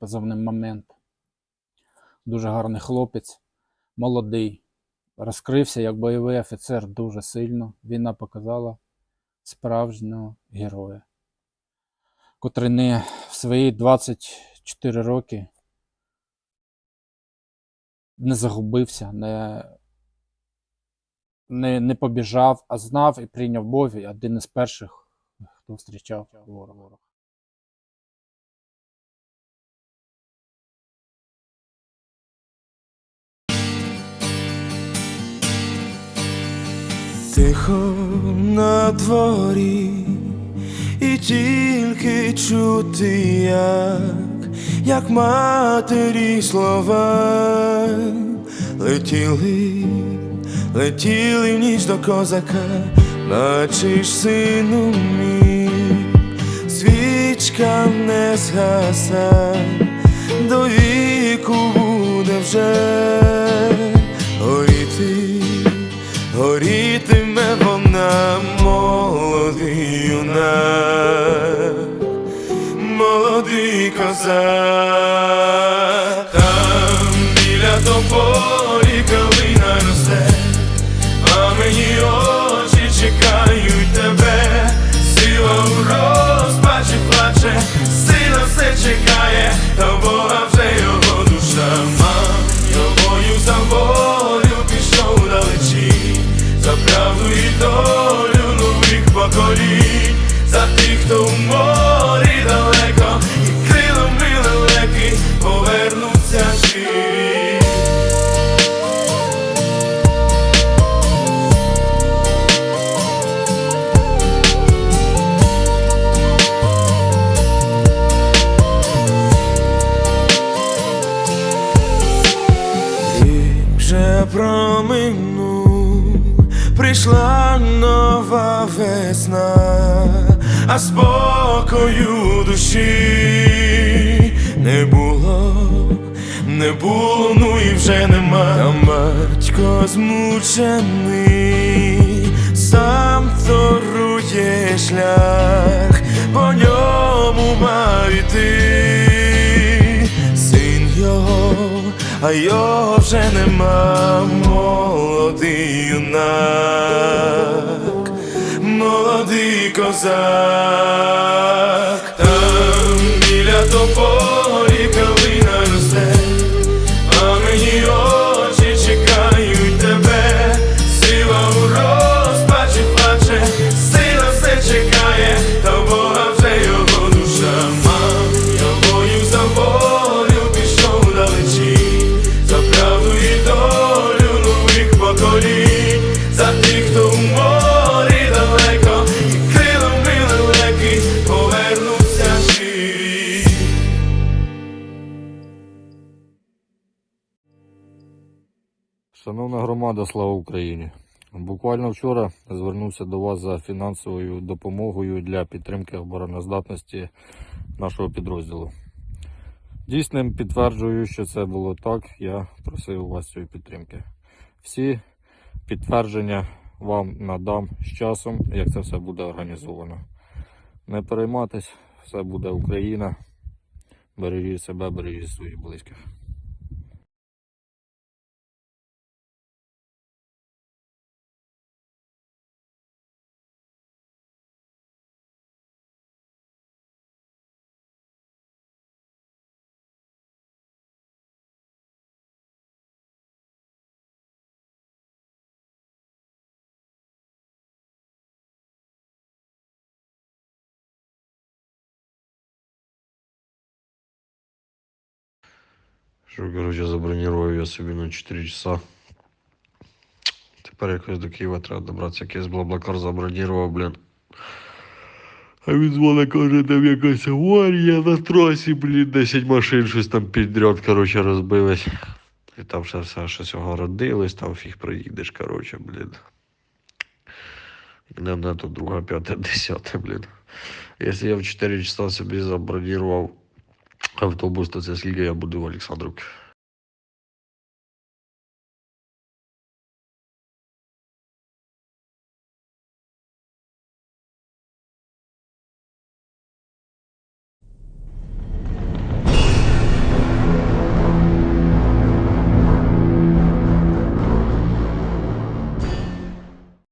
позивним момент. Дуже гарний хлопець, молодий. Розкрився як бойовий офіцер дуже сильно. Війна показала справжнього героя, котрий не в свої 24 роки не загубився, не, не, не побіжав, а знав і прийняв бой один із перших, хто зустрічав ворога. Тихо на дворі, і тільки чути, як, як матері слова летіли, летіли в ніч до козака, наче ж сину мій, свічка не згаса, до віку буде вже горіти. Горітиме козак, там біля тополі калина росте, а мені очі чекають тебе, сила у розпачі плаче, сила все чекає, проминув, прийшла нова весна, а спокою душі не було, не було, ну і вже нема. Там батько змучений, сам торує шлях, по ньому мав іти а його вже нема, молодий юнак, молодий козак, там біля тополі Шановна громада, слава Україні! Буквально вчора звернувся до вас за фінансовою допомогою для підтримки обороноздатності нашого підрозділу. Дійсним підтверджую, що це було так. Я просив у вас цієї підтримки. Всі підтвердження вам надам з часом, як це все буде організовано. Не перейматись, все буде Україна. Бережіть себе, бережіть своїх близьких. Що, коротше, забронював я собі на 4 часа. Тепер якось до Києва треба добратися, якийсь блаблакар забронював, блін. А він дзвонить, каже, там якась аварія на трасі, блін, 10 машин щось там підряд, коротше, розбились. І там ще все щось огородилось, там фіг приїдеш, коротше, блін. Не одне, то друга, п'яте, десяте, блін. Якщо я в 4 часа собі забронював автобус, то це скільки я буду в Олександрівці.